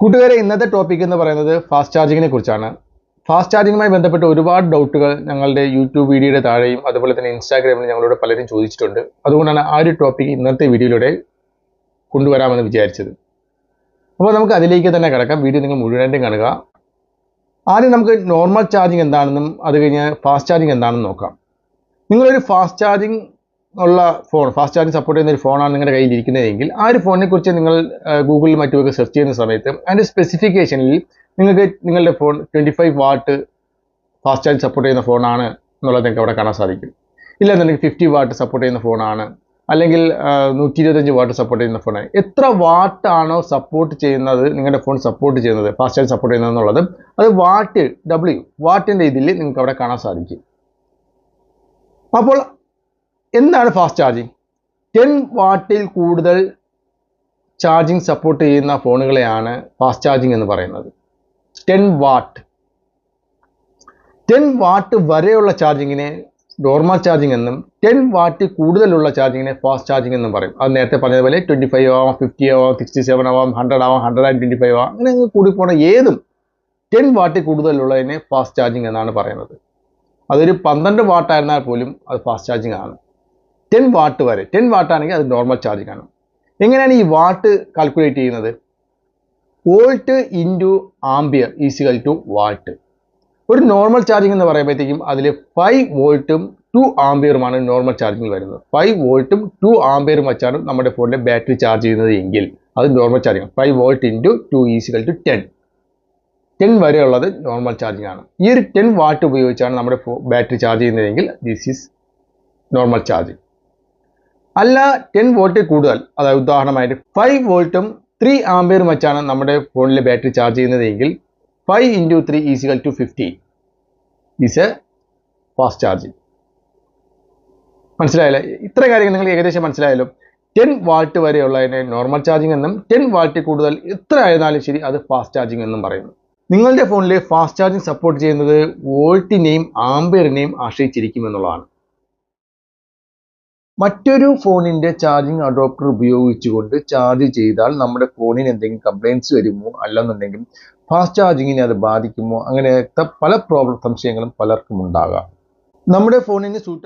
കൂട്ടുകാരെ ഇന്നത്തെ ടോപ്പിക് എന്ന് പറയുന്നത് ഫാസ്റ്റ് ചാർജിങ്ങിനെ കുറിച്ചാണ്. ഫാസ്റ്റ് ചാർജിങ്ങുമായി ബന്ധപ്പെട്ട് ഒരുപാട് ഡൗട്ടുകൾ ഞങ്ങളുടെ യൂട്യൂബ് വീഡിയോയുടെ താഴെയും അതുപോലെ തന്നെ ഇൻസ്റ്റാഗ്രാമിൽ ഞങ്ങളോട് പലരും ചോദിച്ചിട്ടുണ്ട്. അതുകൊണ്ടാണ് ആ ഒരു ടോപ്പിക് ഇന്നത്തെ വീഡിയോയിലൂടെ കൊണ്ടുവരാമെന്ന് വിചാരിച്ചത്. അപ്പോൾ നമുക്ക് അതിലേക്ക് തന്നെ കിടക്കാം. വീഡിയോ നിങ്ങൾ മുഴുവനായിട്ടും കാണുക. ആദ്യം നമുക്ക് നോർമൽ ചാർജിങ് എന്താണെന്നും അത് കഴിഞ്ഞ് ഫാസ്റ്റ് ചാർജിങ് എന്താണെന്നും നോക്കാം. നിങ്ങളൊരു ഫാസ്റ്റ് ചാർജിങ് ഉള്ള ഫോൺ ഫാസ്റ്റ് ചാർജിങ് സപ്പോർട്ട് ചെയ്യുന്ന ഒരു ഫോണാണ് നിങ്ങളുടെ കയ്യിൽ ഇരിക്കുന്നതെങ്കിൽ ആ ഒരു ഫോണിനെ കുറിച്ച് നിങ്ങൾ ഗൂഗിളിൽ മറ്റുമൊക്കെ സെർച്ച് ചെയ്യുന്ന സമയത്ത് അതിന്റെ സ്പെസിഫിക്കേഷനിൽ നിങ്ങൾക്ക് നിങ്ങളുടെ phone twenty five watt fast charge support ചെയ്യുന്ന ഫോണാണ് എന്നുള്ളത് നിങ്ങൾക്ക് അവിടെ കാണാൻ സാധിക്കും. ഇല്ലെന്നുണ്ടെങ്കിൽ ഫിഫ്റ്റി വാട്ട് സപ്പോർട്ട് ചെയ്യുന്ന ഫോണാണ് അല്ലെങ്കിൽ നൂറ്റി ഇരുപത്തഞ്ച് വാട്ട് സപ്പോർട്ട് ചെയ്യുന്ന ഫോണാണ് എത്ര വാട്ടാണോ സപ്പോർട്ട് ചെയ്യുന്നത് നിങ്ങളുടെ ഫോൺ സപ്പോർട്ട് ചെയ്യുന്നത് ഫാസ്റ്റ് ചാർജ് സപ്പോർട്ട് ചെയ്യുന്നത് എന്നുള്ളത് അത് വാട്ട് ഡബ്ല്യു വാട്ടിന്റെ ഇതിൽ നിങ്ങൾക്ക് അവിടെ കാണാൻ സാധിക്കും. അപ്പോൾ എന്താണ് ഫാസ്റ്റ് ചാർജിങ് ടെൻ വാട്ടിൽ കൂടുതൽ ചാർജിങ് സപ്പോർട്ട് ചെയ്യുന്ന ഫോണുകളെയാണ് ഫാസ്റ്റ് ചാർജിങ് എന്ന് പറയുന്നത്. ടെൻ വാട്ട് ടെൻ വാട്ട് വരെയുള്ള ചാർജിങ്ങിനെ നോർമൽ ചാർജിങ് എന്നും ടെൻ വാട്ട് കൂടുതലുള്ള ചാർജിങ്ങിനെ ഫാസ്റ്റ് ചാർജിങ് എന്നും പറയും. അത് നേരത്തെ പറഞ്ഞതുപോലെ ട്വന്റി ഫൈവ് ആവാം ഫിഫ്റ്റി ആവാം സിക്സ്റ്റി സെവൻ ആവാം ഹൺഡ്രഡ് ആവാം ഹൺഡ്രഡ് ആൻഡ് ട്വന്റി ഫൈവ് ആവാം അങ്ങനെ അങ്ങ് കൂടി പോണ ഏതും ടെൻ വാട്ടിൽ കൂടുതലുള്ളതിനെ ഫാസ്റ്റ് ചാർജിങ് എന്നാണ് പറയുന്നത്. അതൊരു പന്ത്രണ്ട് വാട്ടായിരുന്നാൽ പോലും അത് ഫാസ്റ്റ് ചാർജിങ് ആണ്. ടെൻ വാട്ട് വരെ ടെൻ വാട്ട് ആണെങ്കിൽ അത് നോർമൽ ചാർജ് കാണും. എങ്ങനെയാണ് ഈ വാട്ട് കാൽക്കുലേറ്റ് ചെയ്യുന്നത്? Volt into ampere is equal to watt ഒരു നോർമൽ ചാർജിങ് എന്ന് പറയുമ്പോഴത്തേക്കും അതിൽ ഫൈവ് വോൾട്ടും ടു ആംബിയറുമാണ് നോർമൽ ചാർജിങ്ങിൽ വരുന്നത്. ഫൈവ് വോൾട്ടും ടു ആംബിയറും വെച്ചാണ് നമ്മുടെ ഫോണിലെ ബാറ്ററി ചാർജ് ചെയ്യുന്നത് എങ്കിൽ അത് normal charging five volt into two is equal to ten ten വരെയുള്ളത് normal charging ആണ്. ഈ ഒരു ടെൻ വാട്ട് ഉപയോഗിച്ചാണ് നമ്മുടെ ബാറ്ററി ചാർജ് ചെയ്യുന്നതെങ്കിൽ ദിസ് ഈസ് നോർമൽ ചാർജിങ് അല്ല ടെൻ വോൾട്ടിൽ കൂടുതൽ. അതായത് ഉദാഹരണമായിട്ട് ഫൈവ് വോൾട്ടും ത്രീ ആംബിയറും വെച്ചാണ് നമ്മുടെ ഫോണിലെ ബാറ്ററി ചാർജ് ചെയ്യുന്നതെങ്കിൽ five into three is equal to fifty is a fast charging മനസ്സിലായല്ലേ? ഇത്ര കാര്യങ്ങൾ നിങ്ങൾ ഏകദേശം മനസ്സിലായല്ലോ. ടെൻ വാൾട്ട് വരെയുള്ളതിനെ നോർമൽ ചാർജിങ് എന്നും ടെൻ വാൾട്ടിൽ കൂടുതൽ എത്ര ആയിരുന്നാലും ശരി അത് ഫാസ്റ്റ് ചാർജിങ് എന്നും പറയുന്നു. നിങ്ങളുടെ ഫോണിലെ ഫാസ്റ്റ് ചാർജിങ് സപ്പോർട്ട് ചെയ്യുന്നത് വോൾട്ടിനെയും ആംബിയറിനെയും ആശ്രയിച്ചിരിക്കും എന്നുള്ളതാണ്. മറ്റൊരു ഫോണിന്റെ ചാർജിങ് അഡോപ്റ്റർ ഉപയോഗിച്ചുകൊണ്ട് ചാർജ് ചെയ്താൽ നമ്മുടെ ഫോണിന് എന്തെങ്കിലും കംപ്ലയിൻസ് വരുമോ അല്ലെന്നുണ്ടെങ്കിൽ ഫാസ്റ്റ് ചാർജിങ്ങിനെ അത് ബാധിക്കുമോ? അങ്ങനെയൊക്കെ പല പ്രോബ്ലം സംശയങ്ങളും പലർക്കും ഉണ്ടാകാം. നമ്മുടെ ഫോണിന് സൂട്ട